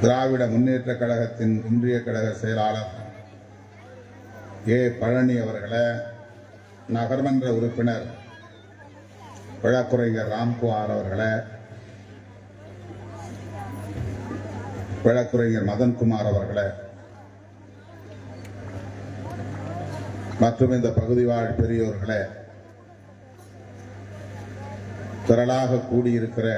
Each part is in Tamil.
திராவிட முன்னேற்ற கழகத்தின் ஒன்றிய கழக செயலாளர் ஏ. பழனி அவர்களை நகர்மன்ற உறுப்பினர் வழக்குரைஞர் ராம்குமார் அவர்களை வழக்குரைஞர் மதன்குமார் அவர்களை மற்றும் இந்த பகுதி வாழ் பெரியோர்களே திரளாக கூடியிருக்கிற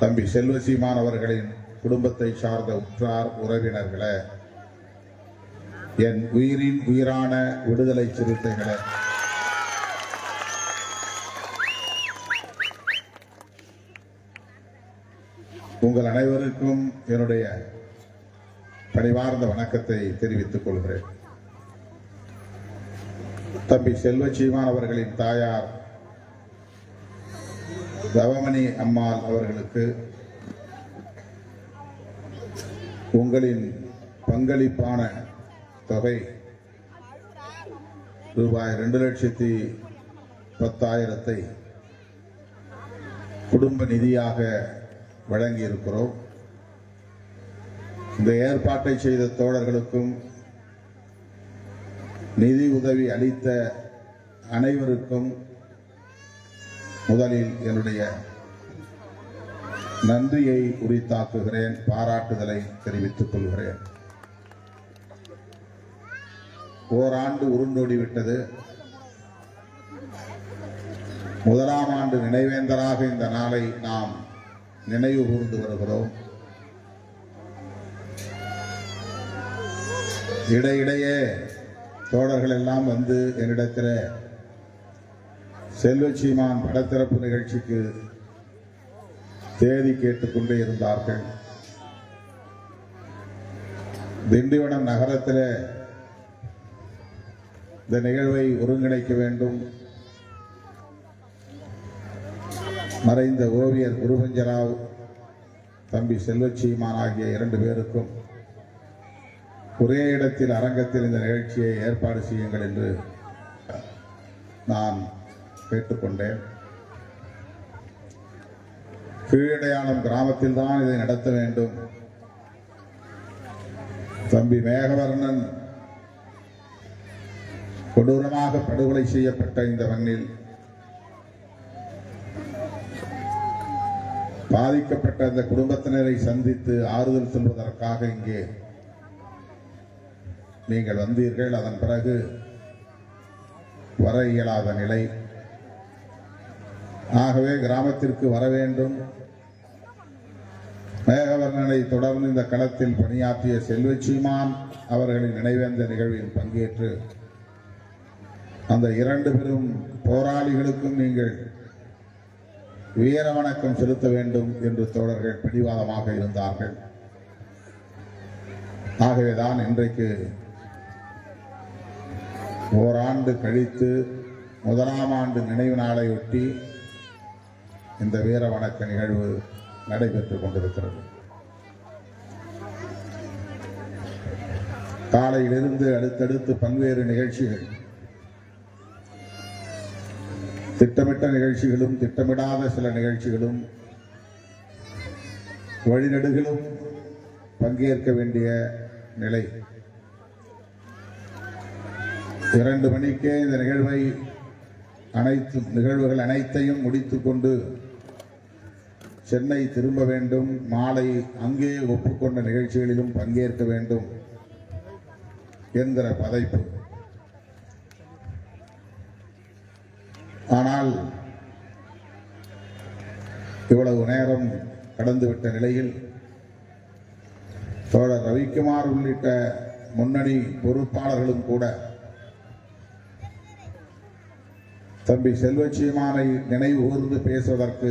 தம்பி செல்வசீமான் அவர்களின் குடும்பத்தை சார்ந்த உற்றார் உறவினர்களே என் உயிரின் உயிரான விடுதலை சிறுத்தைகளை உங்கள் அனைவருக்கும் என்னுடைய பணிவார்ந்த வணக்கத்தை தெரிவித்துக் கொள்கிறேன். தம்பி செல்வச்சீமான் அவர்களின் தாயார் தவமணி அம்மாள் அவர்களுக்கு உங்களின் பங்களிப்பான தொகை ரூபாய் ரெண்டு லட்சத்தி பத்தாயிரத்தை குடும்ப நிதியாக வழங்கியிருக்கிறோம். இந்த ஏற்பாட்டை செய்த தோழர்களுக்கும் நிதி உதவி அளித்த அனைவருக்கும் முதலில் என்னுடைய நன்றியை உரித்தாக்குகிறேன் பாராட்டுதலை தெரிவித்துக் கொள்கிறேன். ஓராண்டு உருண்டோடிவிட்டது. முதலாம் ஆண்டு நினைவேந்தராக இந்த நாளை நாம் நினைவு கூர்ந்து வருகிறோம். இடையிடையே தோழர்கள் எல்லாம் வந்து என்னிடத்தில் செல்வச்சீமான் படத்திறப்பு நிகழ்ச்சிக்கு தேதி கேட்டுக்கொண்டே இருந்தார்கள். திண்டிவனம் நகரத்தில் இந்த நிகழ்வை ஒருங்கிணைக்க வேண்டும். மறைந்த ஓவியர் குருபஞ்சராவ் தம்பி செல்வச்சீமான் ஆகிய இரண்டு பேருக்கும் ஒரே இடத்தில் அரங்கத்தில் இந்த நிகழ்ச்சியை ஏற்பாடு செய்யுங்கள் என்று நான் கேட்டுக்கொண்டேன். கீழடையாளம் கிராமத்தில் தான் இதை நடத்த வேண்டும். தம்பி மேகவர்ணன் கொடூரமாக படுகொலை செய்யப்பட்ட இந்த மண்ணில் பாதிக்கப்பட்ட அந்த குடும்பத்தினரை சந்தித்து ஆறுதல் சொல்வதற்காக இங்கே நீங்கள் வந்தீர்கள். அதன் பிறகு வர இயலாத நிலை. ஆகவே கிராமத்திற்கு வர வேண்டும். மேகவர்ணனை தொடர்ந்து இந்த களத்தில் பணியாற்றிய செல்வச்சீமான் அவர்களின் நினைவேந்த நிகழ்வில் பங்கேற்று அந்த இரண்டு பெரும் போராளிகளுக்கும் நீங்கள் வீர வணக்கம் செலுத்த வேண்டும் என்று தோழர்கள் பிடிவாதமாக இருந்தார்கள். ஆகவேதான் இன்றைக்கு ஓராண்டு கழித்து முதலாம் ஆண்டு நினைவு நாளையொட்டி இந்த வீர வணக்க நிகழ்வு நடைபெற்றுக் கொண்டிருக்கிறது. காலையிலிருந்து அடுத்தடுத்து பல்வேறு நிகழ்ச்சிகள் திட்டமிட்ட நிகழ்ச்சிகளும் திட்டமிடாத சில நிகழ்ச்சிகளும் வழிநடுகளும் பங்கேற்க வேண்டிய நிலை. இரண்டு மணிக்கே இந்த நிகழ்வை அனைத்து நிகழ்வுகள் அனைத்தையும் முடித்துக்கொண்டு சென்னை திரும்ப வேண்டும். மாலை அங்கே ஒப்புக்கொண்ட நிகழ்ச்சிகளிலும் பங்கேற்க வேண்டும் என்கிற பதைப்பு. ஆனால் இவ்வளவு நேரம் கடந்துவிட்ட நிலையில் தோழர் ரவிக்குமார் உள்ளிட்ட முன்னணி பொறுப்பாளர்களும் கூட தம்பி செல்வச்சீமானை நினைவு கூர்ந்து பேசுவதற்கு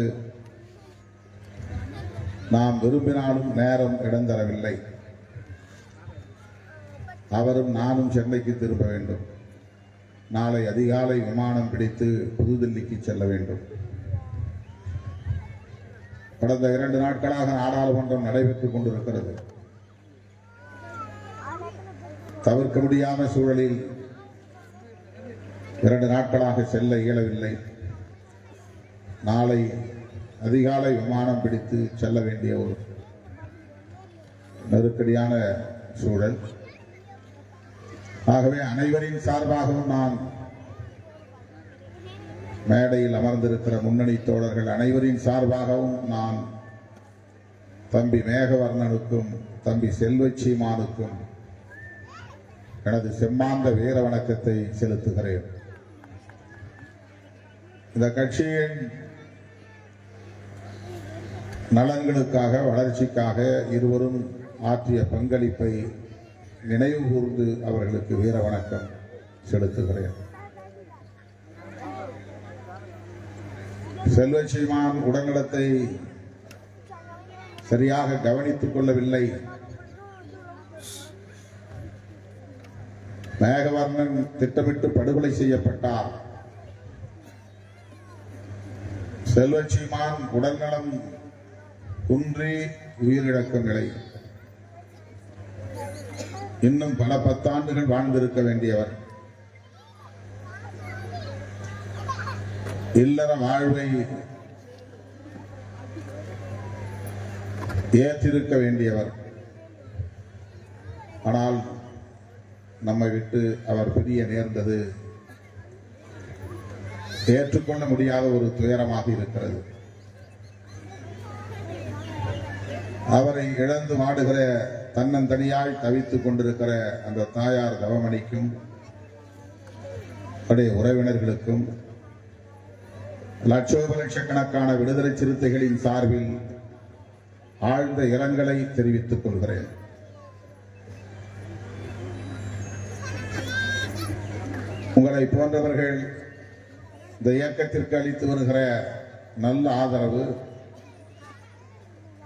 நாம் விரும்பினாலும் நேரம் இடம் தரவில்லை அவரும் நானும் சென்னைக்கு திரும்ப வேண்டும். நாளை அதிகாலை விமானம் பிடித்து புதுதில்லிக்கு செல்ல வேண்டும். கடந்த இரண்டு நாட்களாக நாடாளுமன்றம் நடைபெற்றுக் கொண்டிருக்கிறது. தவிர்க்க முடியாத சூழலில் இரண்டு நாட்களாக செல்ல இயலவில்லை. நாளை அதிகாலை விமானம் பிடித்து செல்ல வேண்டிய ஒரு நெருக்கடியான சூழல். ஆகவே அனைவரின் சார்பாகவும் நான் மேடையில் அமர்ந்திருக்கிற முன்னணி தோழர்கள் அனைவரின் சார்பாகவும் நான் தம்பி மேகவர்ணனுக்கும் தம்பி செல்வச்சீமானுக்கும் எனது செம்மாந்த வீர வணக்கத்தை செலுத்துகிறேன். இந்த கட்சியின் நலன்களுக்காக வளர்ச்சிக்காக இருவரும் ஆற்றிய பங்களிப்பை நினைவு கூர்ந்து அவர்களுக்கு வீர வணக்கம் செலுத்துகிறேன். செல்வச்சீமான் உடல்நலத்தை சரியாக கவனித்துக் கொள்ளவில்லை. மேகவர்ணன் திட்டமிட்டு படுகொலை செய்யப்பட்டார். செல்வச்சீமான் உடல்நலம் குன்றி உயிரிழக்கும் நிலை இன்னும் பல பத்தாண்டுகள் வாழ்ந்திருக்க வேண்டியவர். இல்லற வாழ்வை ஏற்றிருக்க வேண்டியவர். ஆனால் நம்மை விட்டு அவர் பிரிய நேர்ந்தது. ஏற்றுக்கொள்ள முடியாத ஒரு துயரமாக இருக்கிறது. அவரை இழந்து வாடுகிற தன்னந்தனியாய் தவித்துக் கொண்டிருக்கிற அந்த தாயார் தவமணிக்கும் அவருடைய உறவினர்களுக்கும் லட்சோப லட்சக்கணக்கான விடுதலை சிறுத்தைகளின் சார்பில் ஆழ்ந்த இரங்கலை தெரிவித்துக் கொள்கிறேன். உங்களை போன்றவர்கள் இந்த இயக்கத்திற்கு அளித்து வருகிற நல்ல ஆதரவு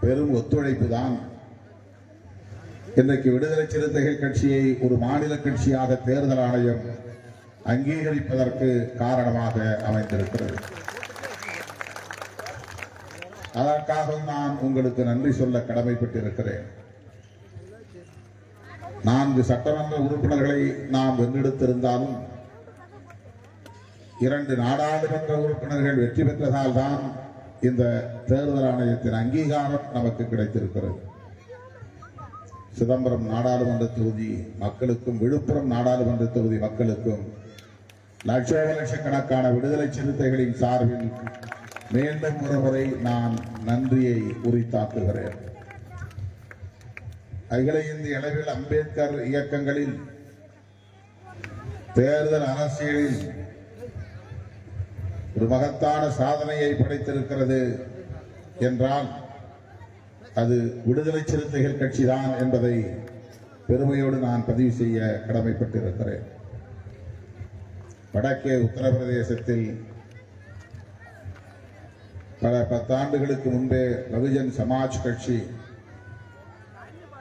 பெரும் ஒத்துழைப்பு தான் இன்றைக்கு விடுதலை சிறுத்தைகள் கட்சியை ஒரு மாநில கட்சியாக தேர்தல் ஆணையம் அங்கீகரிப்பதற்கு காரணமாக அமைந்திருக்கிறது. அதற்காக நான் உங்களுக்கு நன்றி சொல்ல கடமைப்பட்டிருக்கிறேன். நான்கு சட்டமன்ற உறுப்பினர்களை நாம் வென்றெடுத்திருந்தாலும் இரண்டு நாடாளுமன்ற உறுப்பினர்கள் வெற்றி பெற்றதால் தான் இந்த தேர்தல் ஆணையத்தின் அங்கீகாரம் நமக்கு கிடைத்திருக்கிறது. சிதம்பரம் நாடாளுமன்ற தொகுதி மக்களுக்கும் விழுப்புரம் நாடாளுமன்ற தொகுதி மக்களுக்கும் லட்சோப லட்சக்கணக்கான விடுதலை சிறுத்தைகளின் சார்பில் மீண்டும் ஒரு முறை நான் நன்றியை உரித்தாக்குகிறேன். அகில இந்திய அளவில் அம்பேத்கர் இயக்கங்களில் தேர்தல் அரசியலில் ஒரு மகத்தான சாதனையை படைத்திருக்கிறது என்றால் அது விடுதலை சிறுத்தைகள் கட்சிதான் என்பதை பெருமையோடு நான் பதிவு செய்ய கடமைப்பட்டிருக்கிறேன். வடக்கே உத்தரப்பிரதேசத்தில் பல பத்தாண்டுகளுக்கு முன்பே பகுஜன் சமாஜ் கட்சி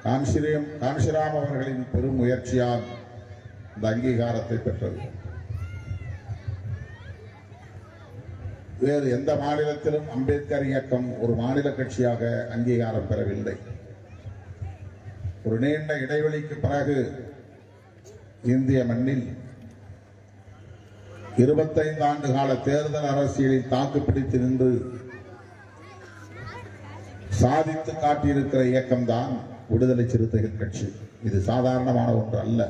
கான்சிரம் கான்சிராம் அவர்களின் பெரும் முயற்சியால் இந்த அங்கீகாரத்தை பெற்றது. வேறு எந்த மாநிலத்திலும் அம்பேத்கர் இயக்கம் ஒரு மாநில கட்சியாக அங்கீகாரம் பெறவில்லை. ஒரு நீண்ட இடைவெளிக்கு பிறகு இந்திய மண்ணில் இருபத்தைந்து ஆண்டு கால தேர்தல் அரசியலில் தாக்குப்பிடித்து நின்று சாதித்து காட்டியிருக்கிற இயக்கம்தான் விடுதலை சிறுத்தைகள் கட்சி. இது சாதாரணமான ஒன்று அல்ல.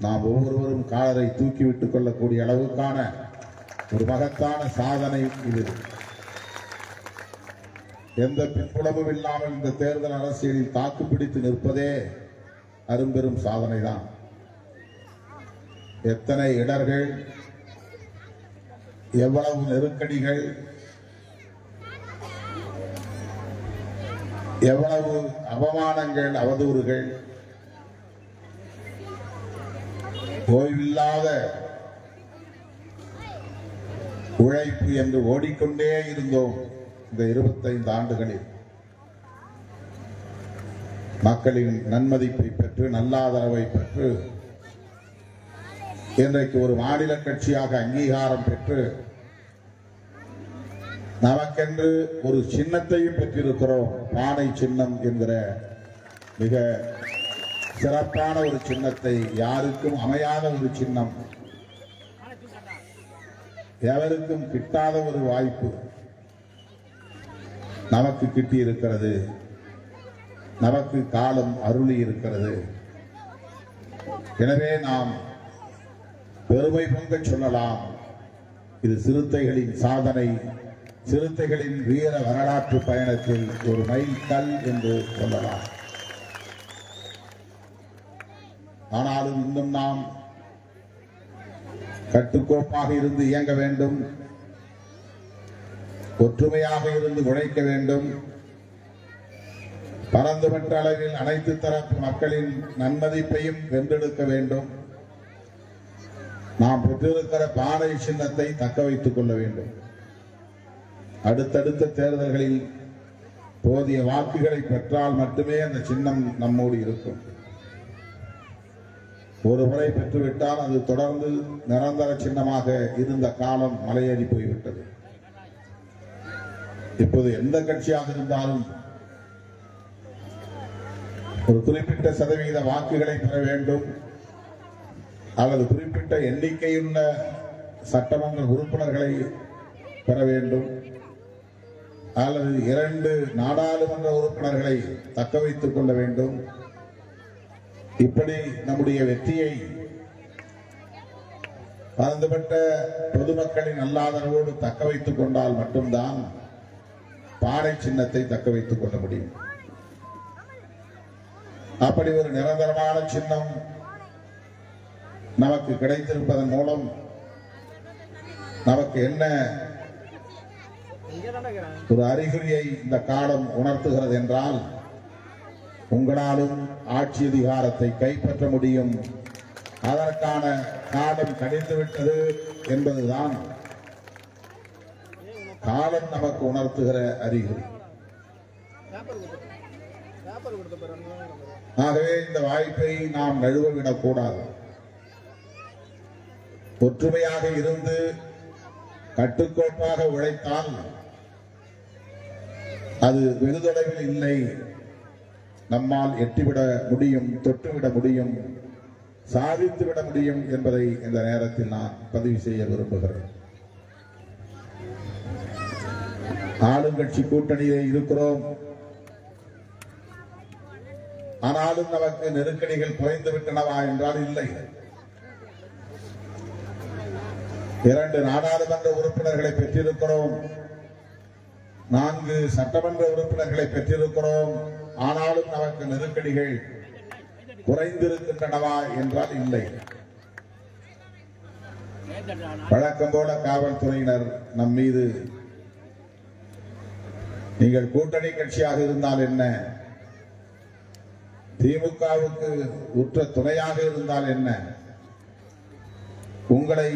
நாம் ஒவ்வொருவரும் காலரை தூக்கி விட்டுக் கொள்ளக்கூடிய அளவுக்கான ஒரு மகத்தான சாதனை இது. எந்த பின்புலமும் இல்லாமல் இந்த தேர்தல் அரசியலில் தாக்குப்பிடித்து நிற்பதே அரும்பெரும் சாதனை தான் எத்தனை இடர்கள் எவ்வளவு நெருக்கடிகள் எவ்வளவு அவமானங்கள் அவதூறுகள் ஓய்வில்லாத உழைப்பு என்று ஓடிக்கொண்டே இருந்தோம் இந்த இருபத்தைந்து ஆண்டுகளில். மக்களின் நன்மதிப்பை பெற்று நல்லாதரவை பெற்று இன்றைக்கு ஒரு மாநில கட்சியாக அங்கீகாரம் பெற்று நமக்கென்று ஒரு சின்னத்தையும் பெற்றிருக்கிறோம். பானை சின்னம் என்கிற மிக சிறப்பான ஒரு சின்னத்தை யாருக்கும் அமையாத ஒரு சின்னம் எவருக்கும் கிட்டாத ஒரு வாய்ப்பு நமக்கு கிட்டி இருக்கிறது நமக்கு காலம் அருளி இருக்கிறது. எனவே நாம் பெருமை பொங்க சொல்லலாம். இது சிறுத்தைகளின் சாதனை. சிறுத்தைகளின் வீர வரலாற்று பயணத்தில் ஒரு மைல்கல் என்று சொல்லலாம். ஆனாலும் இன்னும் நாம் கட்டுக்கோப்பாக இருந்து இயங்க வேண்டும். ஒற்றுமையாக இருந்து உழைக்க வேண்டும். பரந்துபட்ட அளவில் அனைத்து தரப்பு மக்களின் நன்மதிப்பையும் வென்றெடுக்க வேண்டும். நாம் பெற்றிருக்கிற பானை சின்னத்தை தக்க வைத்துக் கொள்ள வேண்டும். அடுத்தடுத்த தேர்தல்களில் போதிய வாக்குகளை பெற்றால் மட்டுமே அந்த சின்னம் நம்மோடு இருக்கும். ஒரு முறை பெற்றுவிட்டால் அது தொடர்ந்து நிரந்தர சின்னமாக இருந்த காலம் மலையேறி போய்விட்டது. இப்போது எந்த கட்சியாக இருந்தாலும் ஒரு குறிப்பிட்ட சதவீத வாக்குகளை பெற வேண்டும். அல்லது குறிப்பிட்ட எண்ணிக்கையுள்ள சட்டமன்ற உறுப்பினர்களை பெற வேண்டும். அல்லது இரண்டு நாடாளுமன்ற உறுப்பினர்களை தக்க வைத்துக் கொள்ள வேண்டும். இப்படி நம்முடைய வெற்றியை பரந்துபட்ட பொதுமக்களின் நல்லாதரவோடு தக்க வைத்துக் கொண்டால் மட்டும்தான் பாறை சின்னத்தை தக்க வைத்துக் கொள்ள முடியும். அப்படி ஒரு நிரந்தரமான சின்னம் நமக்கு கிடைத்திருப்பதன் மூலம் நமக்கு என்ன ஒரு அறிகுறியை இந்த காலம் உணர்த்துகிறது என்றால் உங்களாலும் ஆட்சி அதிகாரத்தை கைப்பற்ற முடியும். அதற்கான காலம் கணிந்துவிட்டது என்பதுதான் காலம் நமக்கு உணர்த்துகிற அறிகுறி. ஆகவே இந்த வாய்ப்பை நாம் நழுவ விடக்கூடாது ஒற்றுமையாக இருந்து கட்டுக்கோப்பாக உழைத்தால் அது வெகு இல்லை. நம்மால் எட்டிவிட முடியும் தொட்டுவிட முடியும் சாதித்துவிட முடியும் என்பதை இந்த நேரத்தில் நான் பதிவு செய்ய விரும்புகிறேன். ஆளுங்கட்சி கூட்டணியிலே இருக்கிறோம். ஆனாலும் நமக்கு நெருக்கடிகள் குறைந்து விட்டனவா என்றால் இல்லை. இரண்டு நாடாளுமன்ற உறுப்பினர்களை பெற்றிருக்கிறோம். நான்கு சட்டமன்ற உறுப்பினர்களை பெற்றிருக்கிறோம். ஆனாலும் நமக்கு நெருக்கடிகள் குறைந்திருக்கின்றனவா என்றால் இல்லை. வழக்கம் போல காவல்துறையினர் நம் மீது நீங்கள் கூட்டணி கட்சியாக இருந்தால் என்ன? திமுகவுக்கு உற்ற துணையாக இருந்தால் என்ன? உங்களை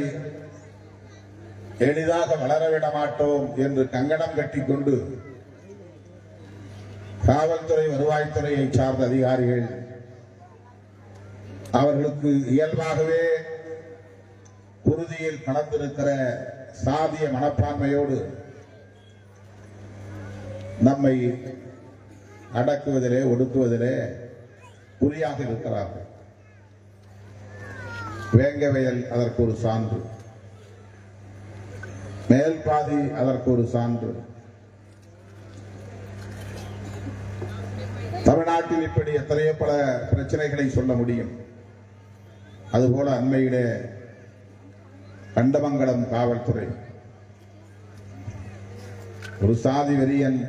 எளிதாக வளரவிட மாட்டோம் என்று கங்கணம் கட்டிக்கொண்டு காவல்துறை வருவாய்த்துறையை சார்ந்த அதிகாரிகள் அவர்களுக்கு இயல்பாகவே குருதியில் கலந்திருக்கிற சாதிய மனப்பான்மையோடு நம்மை அடக்குவதிலே ஒடுக்குவதிலே குறியாக இருக்கிறார்கள். வேங்கவயல் அதற்கு ஒரு சான்று. மேல் பாதி அதற்கு ஒரு சான்று. தமிழ்நாட்டில் இப்படி எத்தனையோ பல பிரச்சனைகளை சொல்ல முடியும். அதுபோல அண்மையிலே கண்டமங்கலம் காவல்துறை. ஒரு சாதி வெறியன்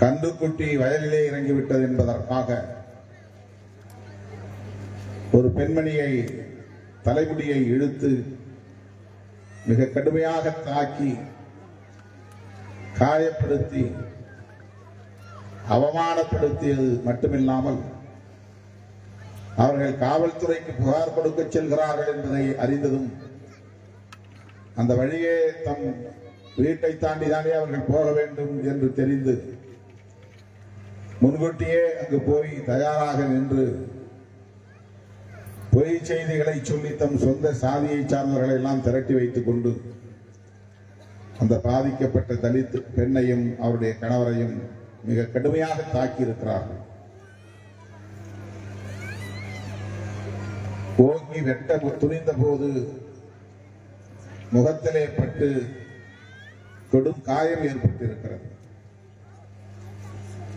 கந்துக்குட்டி வயலிலே இறங்கிவிட்டது என்பதற்காக ஒரு பெண்மணியை தலைமுடியை இழுத்து மிக கடுமையாக தாக்கி காயப்படுத்தி அவமானப்படுத்தியது மட்டுமில்லாமல் அவர்கள் காவல்துறைக்கு புகார் கொடுக்க செல்கிறார்கள் என்பதை அறிந்ததும் அந்த வழியே தம் வீட்டை தாண்டிதானே அவர்கள் போக வேண்டும் என்று தெரிந்து முன்கூட்டியே அங்கு போய் தயாராக நின்று பொய் செய்திகளை சொல்லி தம் சொந்த சாதியை சார்ந்தவர்களை எல்லாம் திரட்டி வைத்துக் கொண்டு அந்த பாதிக்கப்பட்ட தலித் பெண்ணையும் அவருடைய கணவரையும் மிக கடுமையாக தாக்கி இருக்கிறார்கள் ஓங்கி வெட்ட துணிந்த போது முகத்திலே பட்டு கொடும் காயம் ஏற்பட்டிருக்கிறது.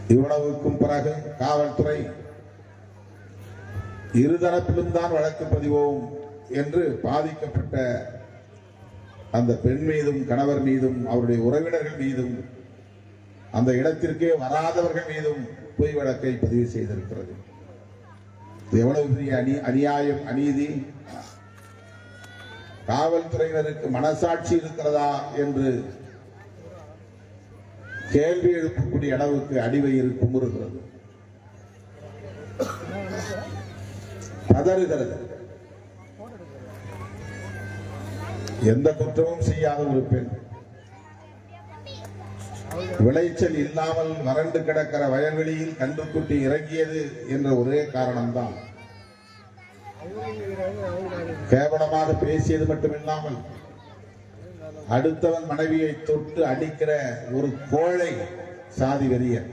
இவ்வளவுக்கும் பிறகு காவல்துறை இருதரப்பிலும் தான் வழக்கு பதிவோம் என்று பாதிக்கப்பட்ட அந்த பெண் மீதும் கணவர் மீதும் அவருடைய உறவினர்கள் மீதும் அந்த இடத்திற்கே வராதவர்கள் மீதும் பொய் வழக்கை பதிவு செய்திருக்கிறது. எவ்வளவு பெரிய அநீ அநியாயம் அநீதி? காவல்துறையினருக்கு மனசாட்சி இருக்கிறதா என்று கேள்வி எழுப்பக்கூடிய அளவுக்கு அடிவயிறு குமுறுகிறது. பதறுகிறது. எந்த குற்றமும் செய்யாத ஒரு பெண் விளைச்சல் இல்லாமல் வறண்டு கிடக்கிற வயல்வெளியில் கன்றுக்குட்டி இறங்கியது என்ற ஒரே காரணம்தான். கேவலமாக பேசியது மட்டுமில்லாமல் அடுத்தவன் மனைவியை தொட்டு அடிக்கிற ஒரு கோழை சாதி வெறியன்.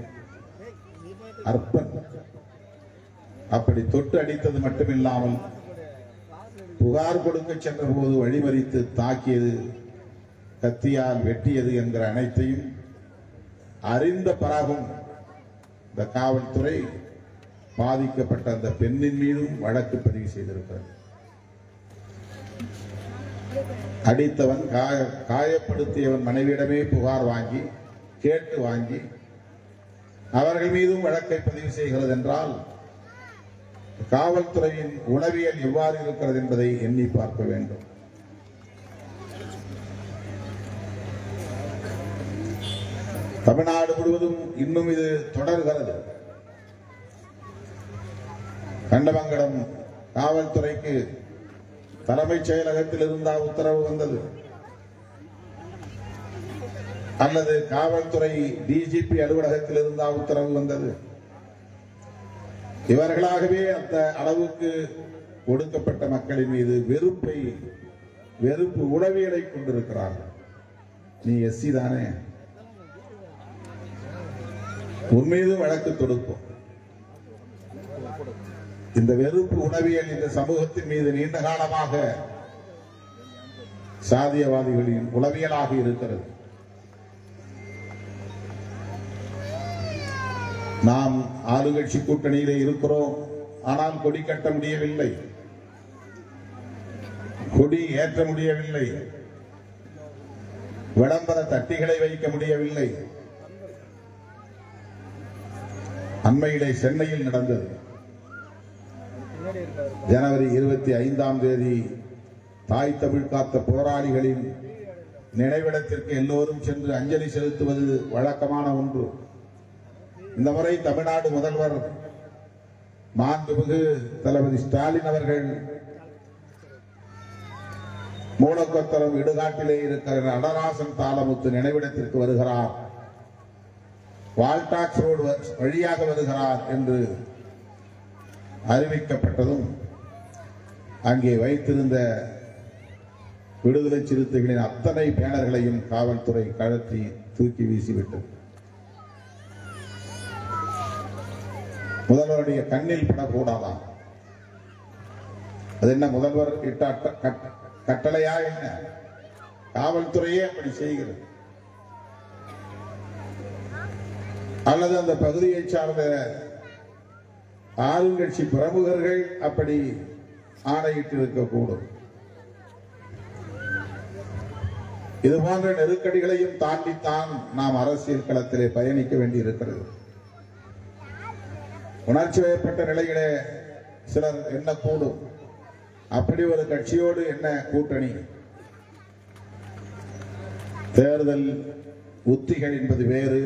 அற்பன். அப்படி தொட்டு அடித்தது மட்டுமில்லாமல் புகார் கொடுக்க சென்ற போது வழிமறித்து தாக்கியது கத்தியால் வெட்டியது என்கிற அனைத்தையும் அறிந்த பிறகும் இந்த காவல்துறை பாதிக்கப்பட்ட அந்த பெண்ணின் மீதும் வழக்கு பதிவு செய்திருக்கிறது. அடித்தவன் காய காயப்படுத்தியவன் மனைவியிடமே புகார் வாங்கி கேட்டு வாங்கி அவர்கள் மீதும் வழக்கை பதிவு செய்கிறது என்றால் காவல்துறையின் உளவியல் எவ்வாறு இருக்கிறது என்பதை எண்ணி பார்க்க வேண்டும். தமிழ்நாடு முழுவதும் இன்னும் இது தொடர்கிறது. கண்டமங்கலம் காவல்துறைக்கு தலைமைச் செயலகத்தில் இருந்தா உத்தரவு வந்தது. அல்லது காவல்துறை டிஜிபி அலுவலகத்தில் இருந்தா உத்தரவு வந்தது. இவர்களாகவே அந்த அளவுக்கு ஒடுக்கப்பட்ட மக்களின் மீது வெறுப்பை வெறுப்பு உளவியலை கொண்டிருக்கிறார்கள். நீ எஸ்சி தானே? உன் மீது வழக்கு தொடுப்போம். இந்த வெறுப்பு உணவியல் இந்த சமூகத்தின் மீது நீண்ட காலமாக சாதியவாதிகளின் உளவியலாக இருக்கிறது. நாம் ஆளுங்கட்சி கூட்டணியிலே இருக்கிறோம். ஆனால் கொடி கட்ட முடியவில்லை. கொடி ஏற்ற முடியவில்லை. விளம்பர தட்டிகளை வைக்க முடியவில்லை. அண்மையிலே சென்னையில் நடந்தது. ஜனவரி இருபத்தி ஐந்தாம் தேதி தாய் தமிழ் காத்த போராளிகளின் நினைவிடத்திற்கு எல்லோரும் சென்று அஞ்சலி செலுத்துவது வழக்கமான ஒன்று. இந்த முறை தமிழ்நாடு முதல்வர் மாண்புமிகு தளபதி ஸ்டாலின் அவர்கள் மூலக்கொத்தரம் இடுகாட்டிலே இருக்கிற நடராசன் தாளமுத்து நினைவிடத்திற்கு வருகிறார். வால்டாக்ஸ் ரோடு வழியாக வருகிறார் என்று அறிவிக்கப்பட்டதும் அங்கே வைத்திருந்த விடுதலை சிறுத்தைகளின் அத்தனை பேனர்களையும் காவல்துறை கழற்றி தூக்கி வீசிவிட்டது. முதல்வருடைய கண்ணில் படக்கூடாதாம் அது என்ன முதல்வர் இட்ட கட்- கட்டளையா என்ன? காவல்துறையே அப்படி செய்கிறது. அல்லது அந்த பகுதியை சார்ந்த ஆளுங்கட்சி பிரமுகர்கள் அப்படி ஆணையிட்டு இருக்கக்கூடும் இது போன்ற நெருக்கடிகளையும் தாண்டித்தான் நாம் அரசியல் களத்திலே பயணிக்க வேண்டி இருக்கிறது உணர்ச்சி வயப்பட்ட நிலையிலே சிலர் எண்ணக்கூடும். அப்படி ஒரு கட்சியோடு என்ன கூட்டணி? தேர்தல் உத்திகள் என்பது வேறு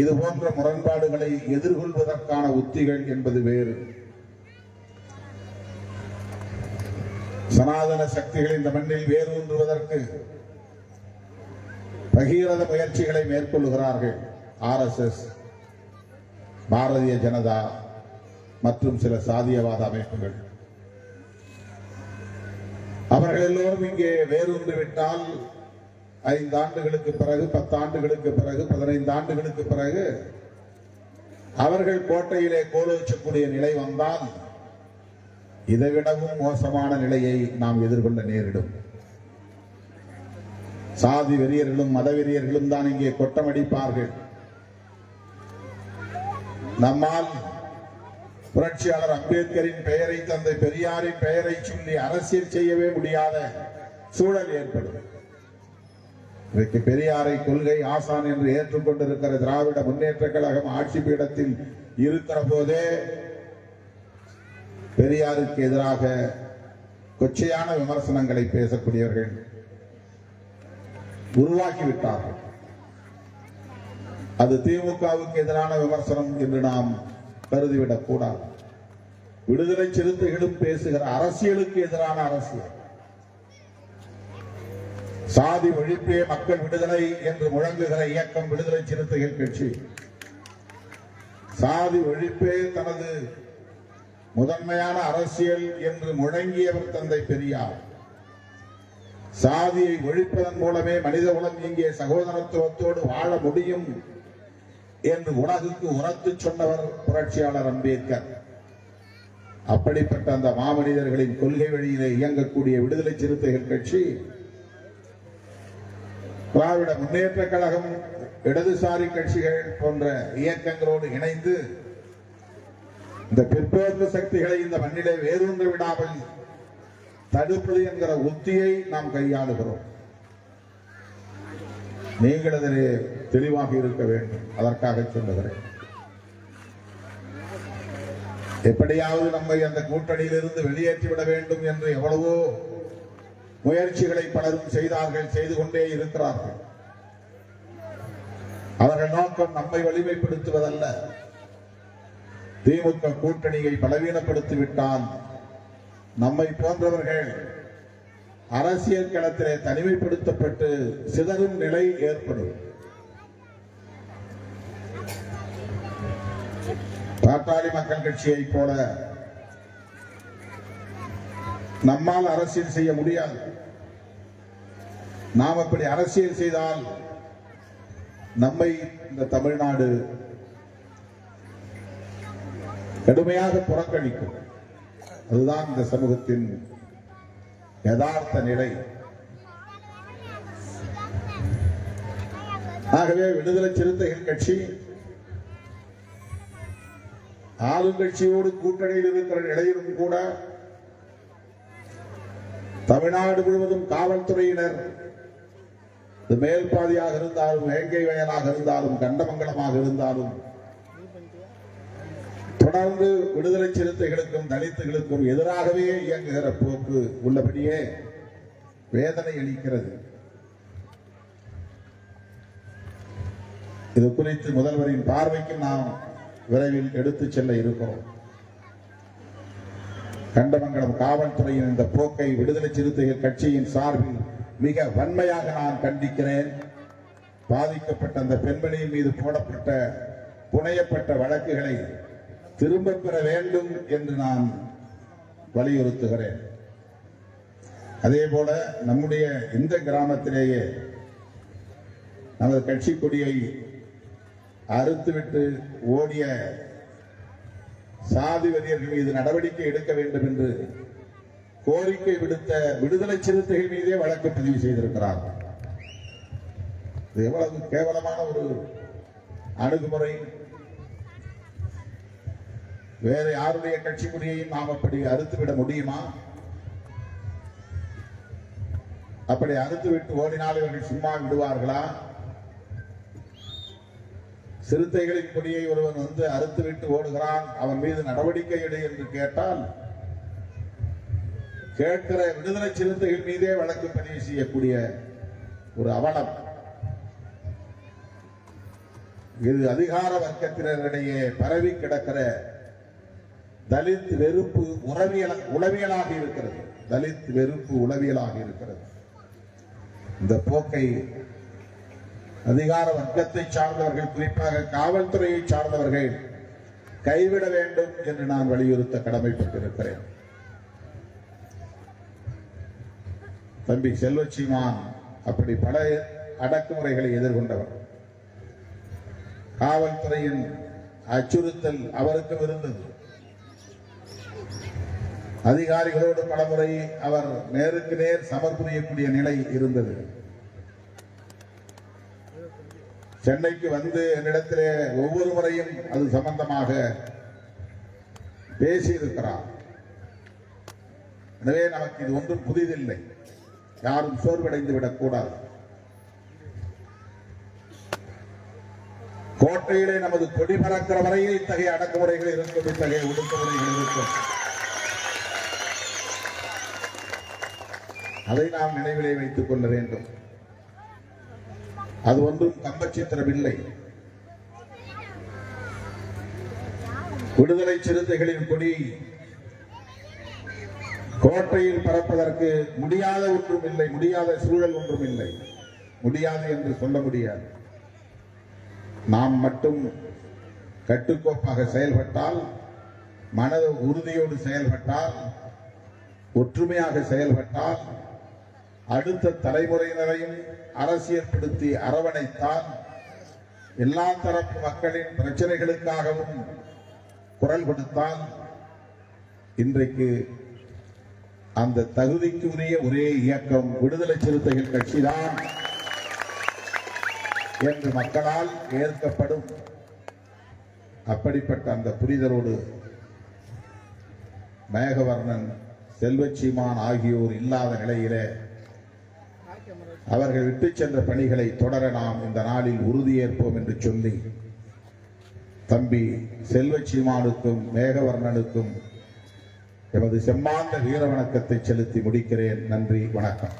இது போன்ற முரண்பாடுகளை எதிர்கொள்வதற்கான உத்திகள் என்பது வேறு. சனாதன சக்திகள் இந்த மண்ணில் வேரூன்றுவதற்கு பகீரத முயற்சிகளை மேற்கொள்கிறார்கள் ஆர்எஸ்எஸ் பாரதிய ஜனதா மற்றும் சில சாதியவாத அமைப்புகள். அவர்கள் எல்லோரும் இங்கே வேரூன்றி விட்டால் ஐந்து ஆண்டுகளுக்கு பிறகு பத்து ஆண்டுகளுக்கு பிறகு பதினைந்து ஆண்டுகளுக்கு பிறகு அவர்கள் கோட்டையிலே கோலோச்சக்கூடிய நிலை வந்தால் இதைவிடவும் மோசமான நிலையை நாம் எதிர்கொள்ள நேரிடும். சாதி வெறியர்களும் மதவெறியர்களும் தான் இங்கே கொட்டமடிப்பார்கள். நம்மால் புரட்சியாளர் அம்பேத்கரின் பெயரை தந்தை பெரியாரின் பெயரை சொல்லி அரசியல் செய்யவே முடியாத சூழல் ஏற்படும். இன்றைக்கு பெரியாரை கொள்கை ஆசான் என்று ஏற்றுக்கொண்டிருக்கிற திராவிட முன்னேற்ற கழகம் ஆட்சி பீடத்தில் இருக்கிற போதே பெரியாருக்கு எதிராக கொச்சையான விமர்சனங்களை பேசக்கூடியவர்கள் உருவாக்கிவிட்டார்கள் அது திமுகவுக்கு எதிரான விமர்சனம் என்று நாம் கருதிவிடக் கூடாது விடுதலை சிறுத்தைகளும் பேசுகிற அரசியலுக்கு எதிரான அரசியல். சாதி ஒழிப்பே மக்கள் விடுதலை என்று முழங்குகிற இயக்கம் விடுதலை சிறுத்தைகள் கட்சி. சாதி ஒழிப்பே தனது முதன்மையான அரசியல் என்று முழங்கியவர் தந்தை பெரியார். சாதியை ஒழிப்பதன் மூலமே மனித உலகம் இங்கே சகோதரத்துவத்தோடு வாழ முடியும் என்று உலகுக்கு உரத்து சொன்னவர் புரட்சியாளர் அம்பேத்கர். அப்படிப்பட்ட அந்த மாமனிதர்களின் கொள்கை வழியிலே இயங்கக்கூடிய விடுதலை சிறுத்தைகள் கட்சி திராவிட முன்னேற்ற கழகம் இடதுசாரி கட்சிகள் போன்ற இயக்கங்களோடு இணைந்து இந்த பிற்போக்கு சக்திகளை இந்த மண்ணிலே வேரூன்று விடாமல் தடுப்பது என்கிற உத்தியை நாம் கையாளுகிறோம். நீங்கள் அதிலே தெளிவாக இருக்க வேண்டும். அதற்காக சொல்லுகிறேன். எப்படியாவது நம்மை அந்த கூட்டணியிலிருந்து வெளியேற்றி விட வேண்டும் என்று எவ்வளவோ முயற்சிகளை பலரும் செய்தார்கள் செய்து கொண்டே இருக்கிறார்கள். அவர்கள் நோக்கம் நம்மை வலிமைப்படுத்துவதல்ல. திமுக கூட்டணியை பலவீனப்படுத்தி விட்டால் நம்மை போன்றவர்கள் அரசியல் களத்திலே தனிமைப்படுத்தப்பட்டு சிதறும் நிலை ஏற்படும். பாட்டாளி மக்கள் கட்சியை போல நம்மால் அரசியல் செய்ய முடியாது. நாம் அப்படி அரசியல் செய்தால் நம்மை இந்த தமிழ்நாடு கடுமையாக புறக்கணிக்கும். அதுதான் இந்த சமூகத்தின் யதார்த்த நிலை. ஆகவே விடுதலை சிறுத்தைகள் கட்சி ஆளுங்கட்சியோடு கூட்டணியில் இருக்கிற நிலையிலும் கூட தமிழ்நாடு முழுவதும் காவல்துறையினர் இது மேல்பாதியாக இருந்தாலும் வேங்கை வயலாக இருந்தாலும் கண்டமங்கலமாக இருந்தாலும் தொடர்ந்து விடுதலை சிறுத்தைகளுக்கும் தலித்துகளுக்கும் எதிராகவே இயங்குகிற போக்கு உள்ளபடியே வேதனை அளிக்கிறது. இது குறித்து முதல்வரின் பார்வைக்கு நாம் விரைவில் எடுத்துச் செல்ல இருக்கிறோம். கண்டமங்கலம் காவல்துறையின் இந்த போக்கை விடுதலை சிறுத்தைகள் கட்சியின் சார்பில் மிக வன்மையாக நான் கண்டிக்கிறேன். பாதிக்கப்பட்ட அந்த பெண்மணியின் மீது போடப்பட்ட புனையப்பட்ட வழக்குகளை திரும்ப பெற வேண்டும் என்று நான் வலியுறுத்துகிறேன். அதே போல நம்முடைய இந்த கிராமத்திலேயே நமது கட்சி கொடியை அறுத்துவிட்டு ஓடிய சாதி வெறியர்கள் மீது நடவடிக்கை எடுக்க வேண்டும் என்று கோரிக்கை விடுத்த விடுதலை சிறுத்தைகள் மீதே வழக்கு பதிவு செய்திருக்கிறார். இது எவ்வளவு கேவலமான ஒரு அணுகுமுறை. வேற யாருடைய கட்சி கொடியையும் நாம் அப்படி அறுத்துவிட முடியுமா? அப்படி அறுத்துவிட்டு ஓடினால் இவர்கள் சும்மா விடுவார்களா? சிறுத்தைகளின் கொடியை ஒருவன் வந்து அறுத்துவிட்டு ஓடுகிறான் அவன் மீது நடவடிக்கை எடு என்று கேட்டால் கேட்கிற விடுதலை சிறுத்தைகள் மீதே வழக்கு பதிவு செய்யக்கூடிய ஒரு அவலம். இது அதிகார வர்க்கத்தினரிடையே பரவி கிடக்கிற தலித் வெறுப்பு உறவியல் உளவியலாக இருக்கிறது. தலித் வெறுப்பு உளவியலாக இருக்கிறது. இந்த போக்கை அதிகார வர்க்கத்தை சார்ந்தவர்கள் குறிப்பாக காவல்துறையை சார்ந்தவர்கள் கைவிட வேண்டும் என்று நான் வலியுறுத்த கடமைப்பட்டிருக்கிறேன். தம்பி செல்வச்சிமான் அப்படி பல அடக்குமுறைகளை எதிர்கொண்டவர். காவல்துறையின் அச்சுறுத்தல் அவருக்கும் இருந்தது அதிகாரிகளோடு பலமுறை அவர் நேருக்கு நேர் சமர் புரியக்கூடிய நிலை இருந்தது. சென்னைக்கு வந்து என்னிடத்திலே ஒவ்வொரு முறையும் அது சம்பந்தமாக பேசியிருக்கிறார். எனவே நமக்கு இது ஒன்றும் புதிதில்லை. யாரும் சோர்வடைந்து விடக்கூடாது. கோட்டையிலே நமது கொடி பறக்கிற வரையில் இத்தகைய அடக்குமுறைகள் இருக்கும் இத்தகைய ஒடுக்குமுறைகள் இருக்கும். அதை நாம் நினைவிலே வைத்துக் கொள்ள வேண்டும். அது ஒன்றும் கம்பச்சித்திரம் இல்லை விடுதலை சிறுத்தைகளின் கொடி கோட்டையில் பறப்பதற்கு முடியாத ஒன்றும் இல்லை முடியாத சூழல் ஒன்றும் இல்லை. முடியாது என்று சொல்ல முடியாது. நாம் மட்டும் கட்டுக்கோப்பாக செயல்பட்டால் மன உறுதியோடு செயல்பட்டால் ஒற்றுமையாக செயல்பட்டால் அடுத்த தலைமுறையினரையும் அரசியல்படுத்தி அரவணைத்தால் எல்லா தரப்பு மக்களின் பிரச்சனைகளுக்காகவும் குரல் கொடுத்தால் இன்றைக்கு அந்த தகுதிக்கு உரிய ஒரே இயக்கம் விடுதலை சிறுத்தைகள் கட்சிதான் என்று மக்களால் ஏற்கப்படும். அப்படிப்பட்ட அந்த புரிதலோடு மேகவர்ணன் செல்வச்சீமான் ஆகியோர் இல்லாத நிலையிலே அவர்கள் விட்டு சென்ற பணிகளை தொடர நாம் இந்த நாளில் உறுதியேற்போம் என்று சொல்லி தம்பி செல்வச்சீமானுக்கும் மேகவர்ணனுக்கும் எமது செம்மாந்த வீர வணக்கத்தை செலுத்தி முடிக்கிறேன். நன்றி வணக்கம்.